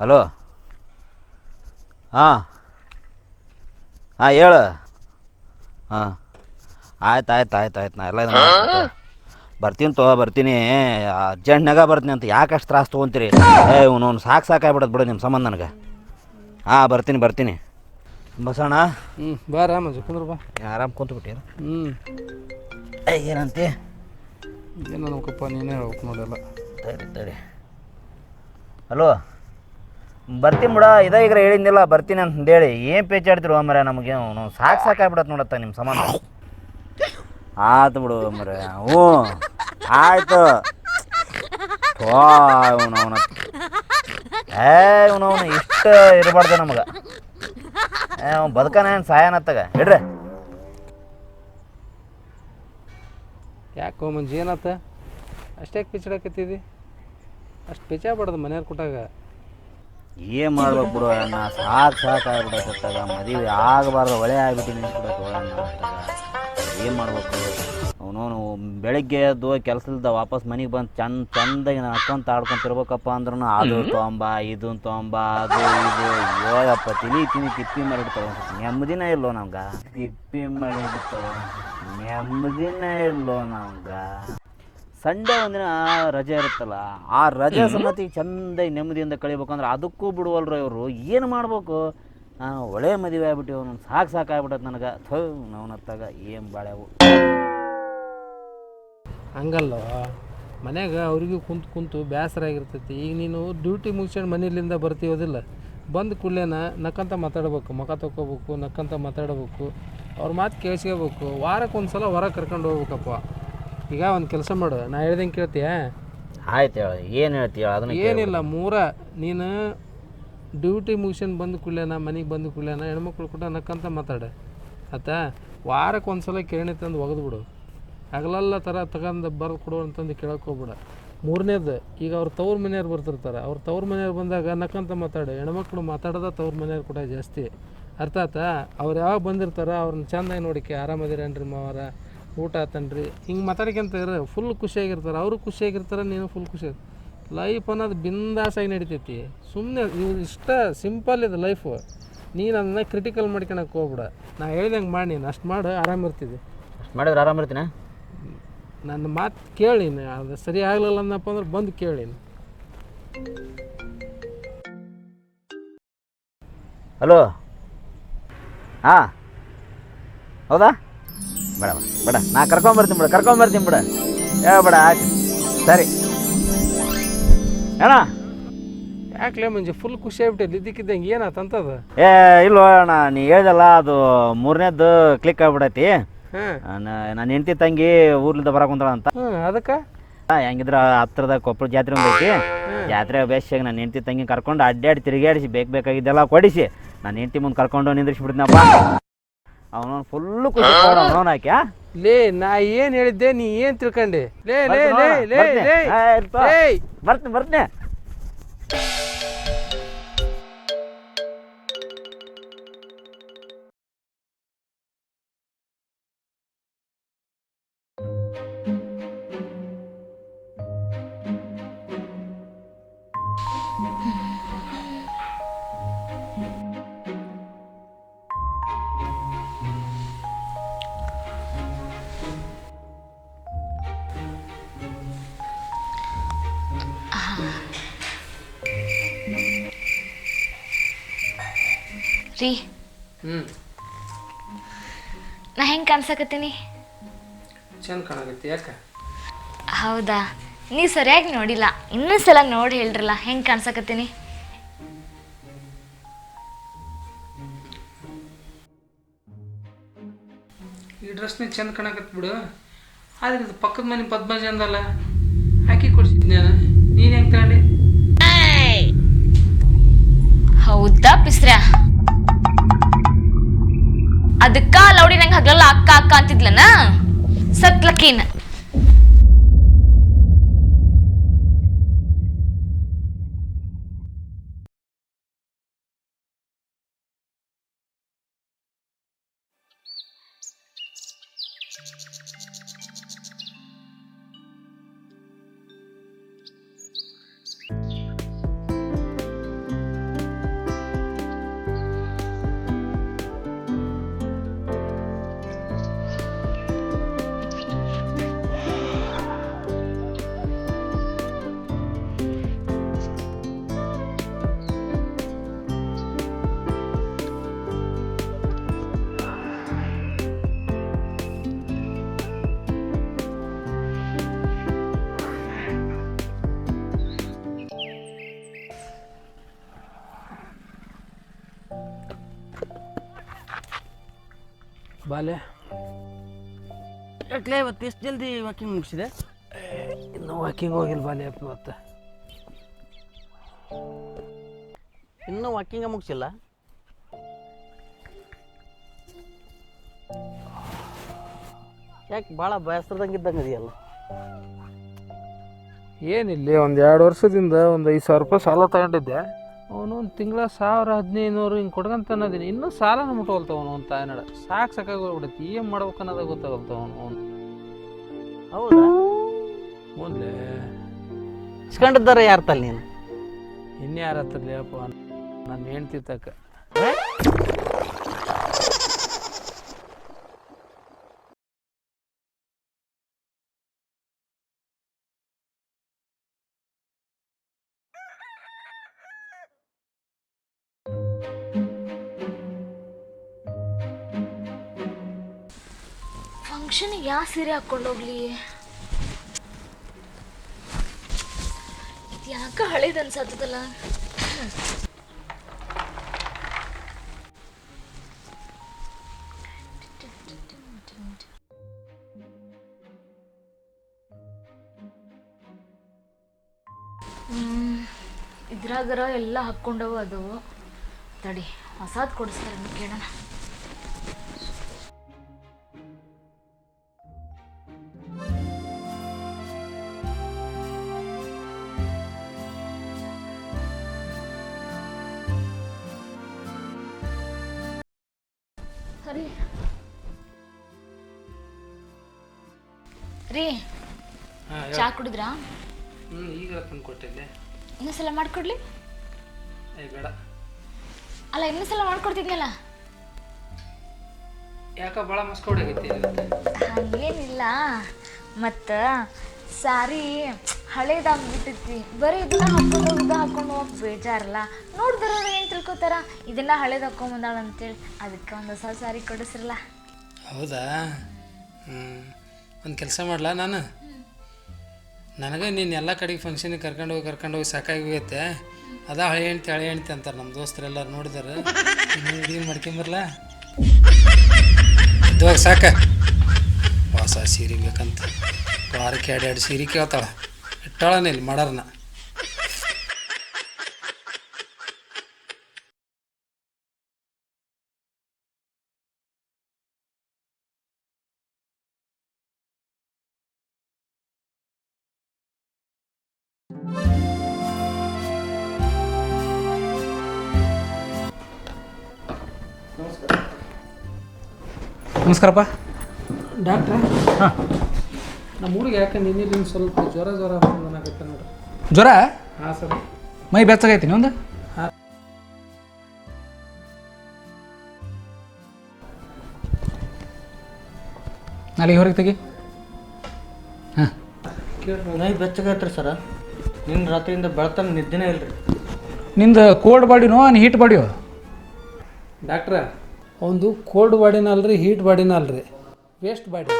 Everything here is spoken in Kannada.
ಹಲೋ? ಹಾಂ. ಹಾಂ ಹೇಳು. ಹಾಂ. ಆಯ್ತು ಆಯ್ತು ಆಯ್ತು ಆಯ್ತು. ನಾ ಎಲ್ಲ ಇದನ್ನ ಬರ್ತೀನಿ ತೋ ಬರ್ತೀನಿ. ಅರ್ಜೆಂಟ್ನಾಗ ಬರ್ತೀನಿ ಅಂತ ಯಾಕೆ ಅಷ್ಟು ತ್ರಾಸು ತೊಗೊಂತೀರಿ? ಏ ಇವನು ಸಾಕು ಸಾಕಾಗ್ಬಿಡೋದು ಬಿಡು ನಿಮ್ಮ ಸಂಬಂಧ ನನಗೆ. ಹಾಂ ಬರ್ತೀನಿ ಬರ್ತೀನಿ. ಬಸಣ್ಣ ಹ್ಞೂ ಬಾ ಆರಾಮ ಕುಂದ್ರು ಬಾ. ಆರಾಮ್ ಕುಂತ್ಬಿಟ್ಟಿರ ಹ್ಞೂ ಏ ಏನಂತೆ? ಏನು ನೋಕಪ್ಪ ನೀನೇ ಹೇಳ್ಬೇಕು ನೋಡಲ್ಲ ತಡಿ ತಡಿ. ಹಲೋ? ಬರ್ತೀನಿ ಬಿಡ, ಇದ ಈಗ ಹೇಳಿದ್ನಿಲ್ಲ, ಬರ್ತೀನಿ ಹೇಳಿ. ಏನು ಪೇಚಾಡ್ತಿರು ಮರ ನಮಗೆ? ಸಾಕು ಸಾಕಾಗ್ಬಿಡತ್ತೆ ನೋಡತ್ತ ನಿಮ್ಮ ಸಮಾನ. ಆತು ಬಿಡು ಮರ ಹ್ಞೂ. ಆಯ್ತು. ಅವನ. ಏ, ಇವನು ಇಷ್ಟು ಇಷ್ಟ ಇರಬಾರ್ದು ನಮಗೆ. ಏ, ಅವ್ನು ಬದುಕನೇನು ಸಾಯನತ್ತಾಗ ಹಿಡ್ರಿ ಯಾಕೋ ಮುಂಜಿ ಏನತ್ತ? ಅಷ್ಟೇ ಪಿಚ್ಚಾಡಕತ್ತಿದಿ ಅಷ್ಟು ಪಿಚಾಗ್ಬಾರ್ದು ಮನೆಯವ್ರು ಕೊಟ್ಟಾಗ ಏನು ಮಾಡ್ಬೇಕು ಬಿಡು ಅಣ್ಣ? ಸಾಕು ಸಾಕು ಆಗ್ಬಿಡತ್ತಾಗ ಮದುವೆ ಆಗಬಾರ್ದು ಒಳೆ ಆಗ್ಬಿಟ್ಟಿನಿ ಅಣ್ಣ ಏನು ಮಾಡ್ಬೇಕು? ಅವನು ಬೆಳಗ್ಗೆ ಎದ್ದು ಕೆಲಸದಿಂದ ವಾಪಸ್ ಮನೆಗೆ ಬಂದು ಚಂದ ಚಂದಾಗಿ ನಾನು ಅಕ್ಕಂತ ಆಡ್ಕೊಂತಿರ್ಬೇಕಪ್ಪ ಅಂದ್ರೂ ಅದು ತೊಂಬ ಇದು ತೊಂಬ ಅದು ಇದು. ಯೋಗಪ್ಪ ತಿಳಿ ತಿನಿ ತಿಪ್ಪಿ ಮಾಡಿಡ್ತಾವ ನೆಮ್ಮದಿನ ಇಲ್ಲೋ ನಮ್ಗೆ. ತಿಪ್ಪಿ ಮಾಡಿಡ್ತಾವ ನೆಮ್ಮದಿನ ಇಲ್ಲೋ ನಮ್ಗೆ. ಸಂಡೇ ಒಂದಿನ ರಜೆ ಇರುತ್ತಲ್ಲ, ಆ ರಜೆ ಸಮತಿ ಚಂದ ನೆಮ್ಮದಿಯಿಂದ ಕಳಿಬೇಕಂದ್ರೆ ಅದಕ್ಕೂ ಬಿಡುವಲ್ರು ಇವರು. ಏನು ಮಾಡ್ಬೇಕು? ನಾನು ಒಳ್ಳೆ ಮದುವೆ ಆಗ್ಬಿಟ್ಟು ಅವನು ಸಾಕು ಸಾಕಾಗ್ಬಿಟ್ಟದ ನನಗೆ. ಥೋ, ನವನತ್ತಾಗ ಏನು ಬಾಳೆವು ಹಂಗಲ್ಲ, ಮನೆಯಾಗ ಅವ್ರಿಗೂ ಕುಂತು ಕುಂತು ಬೇಸರ ಆಗಿರ್ತೈತಿ. ಈಗ ನೀನು ಡ್ಯೂಟಿ ಮುಗಿಸ್ಕೊಂಡು ಮನೆಯಲ್ಲಿಂದ ಬರ್ತೀವೋದಿಲ್ಲ ಬಂದ ಕೂಡಲೇನ ನಕ್ಕಂತ ಮಾತಾಡ್ಬೇಕು, ಮುಖ ತಗೋಬೇಕು ನಕ್ಕಂತ ಮಾತಾಡ್ಬೇಕು, ಅವ್ರ ಮಾತು ಕೇಳಿಸ್ಕೋಬೇಕು. ವಾರಕ್ಕೆ ಒಂದು ಸಲ ಹೊರಗೆ ಕರ್ಕೊಂಡು ಹೋಗ್ಬೇಕಪ್ಪ. ಈಗ ಒಂದು ಕೆಲಸ ಮಾಡು ನಾ ಹೇಳ್ದಂಗೆ ಕೇಳ್ತೀಯ? ಆಯ್ತು ಹೇಳ ಏನು ಹೇಳ್ತೀಯ ಅದನ್ನ ಏನಿಲ್ಲ ಮೂರ ನೀನು ಡ್ಯೂಟಿ ಮುಗಿಸ್ಕೊಂಡು ಬಂದು ಕೂಡಲೇನ ಮನೆಗೆ ಬಂದು ಕೂಡಲೇನ ಹೆಣ್ಮಕ್ಳು ಕೂಡ ನಕ್ಕಂತ ಮಾತಾಡ ಆಯ್ತಾ? ವಾರಕ್ಕೆ ಒಂದು ಸಲ ಕಿರಣಿ ತಂದು ಒಗೆದ್ಬಿಡು ಹಗಲೆಲ್ಲ ಥರ ತಗೊಂಡು ಬರೆದು ಕೊಡು ಅಂತಂದು ಕೇಳಕ್ಕೆ ಹೋಗ್ಬಿಡ. ಮೂರನೇದು ಈಗ ಅವ್ರ ತವ್ರ ಮನೆಯವ್ರು ಬರ್ತಿರ್ತಾರೆ ಅವ್ರ ತವ್ರ ಮನೆಯವ್ರು ಬಂದಾಗ ನಕ್ಕಂತ ಮಾತಾಡು ಹೆಣ್ಮಕ್ಳು ಮಾತಾಡೋದ ತವ್ರ ಮನೆಯವ್ರು ಕೂಡ ಜಾಸ್ತಿ. ಅರ್ಥ ಆಯ್ತಾ? ಅವ್ರು ಯಾವಾಗ ಬಂದಿರ್ತಾರ ಅವ್ರನ್ನ ಚಂದಾಗಿ ನೋಡಿಕೆ ಆರಾಮದಿರೇನ್ರಿ ಮಾವಾರ? ಊಟ ಆತನ್ರಿ. ಹಿಂಗೆ ಮಾತಾಡ್ಕೊಂತ ಇರ ಫುಲ್ ಖುಷಿಯಾಗಿರ್ತಾರೆ. ಅವರು ಖುಷಿಯಾಗಿರ್ತಾರೆ ನೀನು ಫುಲ್ ಖುಷಿ ಲೈಫ್ ಅನ್ನೋದು ಬಿಂದಾಸಾಗಿ ನಡಿತೈತಿ. ಸುಮ್ಮನೆ ಇವು ಇಷ್ಟ ಸಿಂಪಲ್ ಇದೆ ಲೈಫು ನೀನು ಅದನ್ನ ಕ್ರಿಟಿಕಲ್ ಮಾಡ್ಕೊಳಕ್ಕೆ ಹೋಗ್ಬಿಡ. ನಾ ಹೇಳ್ದಂಗೆ ಮಾಡಿ ನೀನು ಅಷ್ಟು ಮಾಡು ಆರಾಮಿರ್ತಿದ್ದೆ ಅಷ್ಟು ಮಾಡಿದ್ರೆ ಆರಾಮ ಇರ್ತೀನ? ನನ್ನ ಮಾತು ಕೇಳಿ ಅದು ಸರಿ ಆಗಲಿಲ್ಲ ಅನ್ನಪ್ಪ ಅಂದ್ರೆ ಬಂದು ಕೇಳಿ ಹಲೋ ಹಾಂ? ಹೌದಾ? ಬೇಡ ಬೇಡ. ನಾ ಕರ್ಕೊಂಬರ್ತೀನಿ ಬಿಡ ಕರ್ಕೊಂಬರ್ತೀನಿ ಬಿಡ. ಏ ಬೇಡ ಆಯ್ತು. ಸರಿ. ಅಣ್ಣ. ಯಾಕೆ ಮುಂಜೆ ಫುಲ್ ಖುಷಿ ಆಗ್ಬಿಟ್ಟೆ ಇದ್ದಕ್ಕಿದ್ದಂಗೆ ಏನಾತಂತದ ಏ ಇಲ್ವೋ ಅಣ್ಣ ನೀ ಹೇಳ್ದಲ್ಲ ಅದು ಮೂರನೇದ್ದು ಕ್ಲಿಕ್ ಆಗ್ಬಿಡೈತಿ ನಾನು ನನ್ನ ಹೆಂಡತಿ ತಂಗಿ ಊರ್ಲಿಂದ ಬರಕ್ ಕುಂತಾಳ ಅಂತ. ಹಾಂ ಅದಕ್ಕೆ? ಹೆಂಗಿದ್ರ ಹತ್ರದ ಕೊಪ್ಪಳ ಜಾತ್ರೆ ಒಂದು ಐತಿ. ಜಾತ್ರೆ ಬೇಸಿಗೆ ನನ್ನ ಹೆಂಡತಿ ತಂಗಿ ಕರ್ಕೊಂಡು ಅಡ್ಡಾಡಿ ತಿರುಗಾಡಿಸಿ ಬೇಕು ಬೇಕಾಗಿದ್ದೆಲ್ಲ ಕೊಡಿಸಿ. ನಾನು ಹೆಂಡತಿ ಮುಂದೆ ಕರ್ಕೊಂಡು ನಿಂದ್ರಿಸ್ಬಿಡ್ತೀನಪ್ಪ. ಅವನು ಫುಲ್ಲು ಖುಷಿ ಅವನವನು ಹಾಕ್ಯಾ ಲೇ ನಾ ಏನು ಹೇಳಿದ್ದೆ ನೀ ಏನು ತಿಳ್ಕೊಂಡೆ ಲೇ ಲೇ ಲೇ ಲೇ ಲೇ ಏಯ್ ಬರ್ತೀನಿ ಬರ್ತೀನಿ ರೀ ಹ್ಞೂ ನಾ ಹೆಂಗ್ ಕಾಣ್ಸಕತ್ತೀನಿ? ಚಂದ ಕಾಣಕತ್ತಿ ಯಾಕೆ? ಹೌದಾ? ನೀ ಸರಿಯಾಗಿ ನೋಡಿಲ್ಲ. ಇನ್ನೊಂದ್ಸಲ ನೋಡಿ ಹೇಳ್ರಲ್ಲ ಹೆಂಗ್ ಕಾಣಿಸಕತ್ತೀನಿ? ಈ ಡ್ರೆಸ್ನೇ ಚಂದ ಕಾಣಕತ್ ಬಿಡು. ಆದ್ರೆ ಇದು ಪಕ್ಕದ ಮನೆ ಪದ್ಮಜ ಅಂದಲ್ಲ ಹಾಕಿ ಕೊಡ್ಸಿದ್ನ ನಾನು. ನೀನು ಹೆಂಗೆ ತಗೊಂಡೆ? ಹೌದಾ ಪಿಸ್ರ್ಯ? ಅದಕ್ಕ ಲೌಡಿ ನಂಗೆ ಹಗಲಲ್ಲ ಅಕ್ಕ ಅಕ್ಕ ಅಂತಿದ್ಲನ? ಸತ್ಲಕ್ಕೇನ? ಬಾಲೆ. ಯಾಕ್ಲೆ ಇವತ್ತು ಎಷ್ಟು ಜಲ್ದಿ ವಾಕಿಂಗ್ ಮುಗಿಸಿದೆ? ಇನ್ನೂ ವಾಕಿಂಗ್ ಹೋಗಿಲ್ಲ ಬಾಲೆ ಅಪ್ಪ ಇವತ್ತು ಇನ್ನೂ ವಾಕಿಂಗ ಮುಗಿಸಿಲ್ಲ? ಯಾಕೆ ಭಾಳ ಬೇಸರದಂಗೆ ಇದ್ದಂಗೆ ಇದೆಯಲ್ಲ? ಏನಿಲ್ಲ ಒಂದು ಎರಡು ವರ್ಷದಿಂದ ಒಂದು ಐದು ಸಾವಿರ ರೂಪಾಯಿ ಸಾಲ ತಗೊಂಡಿದ್ದೆ. ಅವನು ಒಂದು ತಿಂಗಳ ಸಾವಿರ ಹದಿನೈದು ನೂರು ಹಿಂಗೆ ಕೊಡ್ಕೊಂತ ಅನ್ನೋದೀನಿ ಇನ್ನೂ ಸಾಲನ ಮುಟ್ಕೊಳ್ತಾವ ಅವನು ಅಂತ ತಾಯ್ನಡ ಸಾಕು ಸಾಕಾಗಿ ಏನು ಮಾಡ್ಬೇಕು ಅನ್ನೋದಾಗ ಗೊತ್ತಾಗಲ್ತಾವ ಅವನು ಅವನು. ಹೌದಾ? ಮುಂದೆ ಇಸ್ಕೊಂಡಿದ್ದಾರೆ ಯಾರು ತಲೆ ನೀನು? ಇನ್ಯಾರ ಹತ್ರಲಿ ಅಪ್ಪ ನನ್ನ ಹೆಂಡ್ತಿ ತಕ್ಕ. ಫಂಕ್ಷನಿಗೆ ಯಾವ ಸೀರೆ ಹಾಕ್ಕೊಂಡು ಹೋಗ್ಲಿ? ಇದು ಯಾಕ ಹಳೇದು ಇದ್ರಾಗರ ಎಲ್ಲ ಹಾಕ್ಕೊಂಡವು ಅದು. ತಡಿ, ಹೊಸಾದ್ ಕೊಡಿಸ್ತಾರೆ ಕೇಳೋಣ. ಸರಿ. ರೀ ಚಾ ಕುಡಿದ್ರಾ? ಹ್ಞೂ ಈಗ ತಂದು ಕೊಟ್ಟಿದ್ದೆ. ಇನ್ನೊಂದ್ಸಲ ಮಾಡ್ಕೊಡ್ಲಿ? ಏ ಬೇಡ. ಅಲ್ಲ ಇನ್ನೊಂದ್ಸಲ ಮಾಡ್ಕೊಡ್ತಿದ್ನಲ್ಲ? ಯಾಕ ಭಾಳ ಮಸ್ಕೊಡಾಗೈತಿ ಹಂಗೇನಿಲ್ಲ. ಮತ್ತು ಸಾರಿ ಹಳೇದಾಗ್ಬಿಟ್ಟೈತಿ ಬರೀ ಇದನ್ನ ಹಾಕೊಂಡು ಹುಡುಗ ಹಾಕೊಂಡು ಹೋಗಿ ಬೇಜಾರಲ್ಲ. ನೋಡಿದ್ರ ಏನು ತಿಳ್ಕೊತಾರ? ಇದನ್ನ ಹಳೇದು ಹಾಕೊಂಬಂದಾಳ ಅಂತೇಳಿ. ಅದಕ್ಕೆ ಒಂದು ಹೊಸ ಸಾರಿ ಕೊಡಿಸ್ರಲ್ಲ. ಹೌದಾ? ಹ್ಞೂ ಒಂದು ಕೆಲಸ ಮಾಡಲಾ ನಾನು? ನನಗೆ ನೀನು ಎಲ್ಲ ಕಡೆಗೆ ಫಂಕ್ಷನಿಗೆ ಕರ್ಕೊಂಡು ಹೋಗಿ ಕರ್ಕೊಂಡು ಹೋಗಿ ಸಾಕಾಗಿ ಹೋಗೈತೆ. ಅದ ಹಳೆ ಹೆಣ್ತಿ ಹಳೆ ಹೆಣ್ತಿ ಅಂತಾರೆ ನಮ್ಮ ದೋಸ್ತರೆಲ್ಲ ನೋಡಿದಾರೆ. ಅಡುಗೆ ಮಾಡ್ಕೊಂಬರ್ಲ? ಸಾಕ. ಹೊಸ ಸೀರೆ ಬೇಕಂತ. ವಾರಕ್ಕೆ ಎರಡು ಎರಡು ಸೀರೆ ಕೇಳ್ತಾಳ? ಇಟ್ಟಾಳನೇ ಇಲ್ಲಿ ಮಾಡಾರನ. ನಮಸ್ಕಾರಪ್ಪ. ಡಾಕ್ಟ್ರ? ಹಾಂ. ನಮ್ಮ ಊರಿಗೆ ಯಾಕೆ ನಿನ್ನೆ ಸ್ವಲ್ಪ ಜ್ವರ ಜ್ವರ ಬಂದನಾಗತ್ತೆ ನೋಡ್ರಿ. ಜ್ವರ? ಹಾಂ ಸರ್. ಮೈ ಬೆಚ್ಚಗೈತಿ ಒಂದು ನಾಳೆ ಹೊರಗೆ ತೆಗಿ. ಹಾಂ. ಮೈ ಬೆಚ್ಚಗೈತ್ರಿ ಸರ. ನಿನ್ನ ರಾತ್ರಿಯಿಂದ ಬೆಳತನ ನಿದ್ದೆನೇ ಇಲ್ರಿ. ನಿಂದು ಕೋಲ್ಡ್ ಬಾಡಿನೋ ಅನ್ ಹೀಟ್ ಬಾಡಿಯೋ ಡಾಕ್ಟ್ರ ಒಂದು ಕೋಲ್ಡ್ ಬಾಡಿನ ಅಲ್ರಿ ಹೀಟ್ ಬಾಡಿನ ಅಲ್ರಿ ವೇಸ್ಟ್ ಬಾಡಿ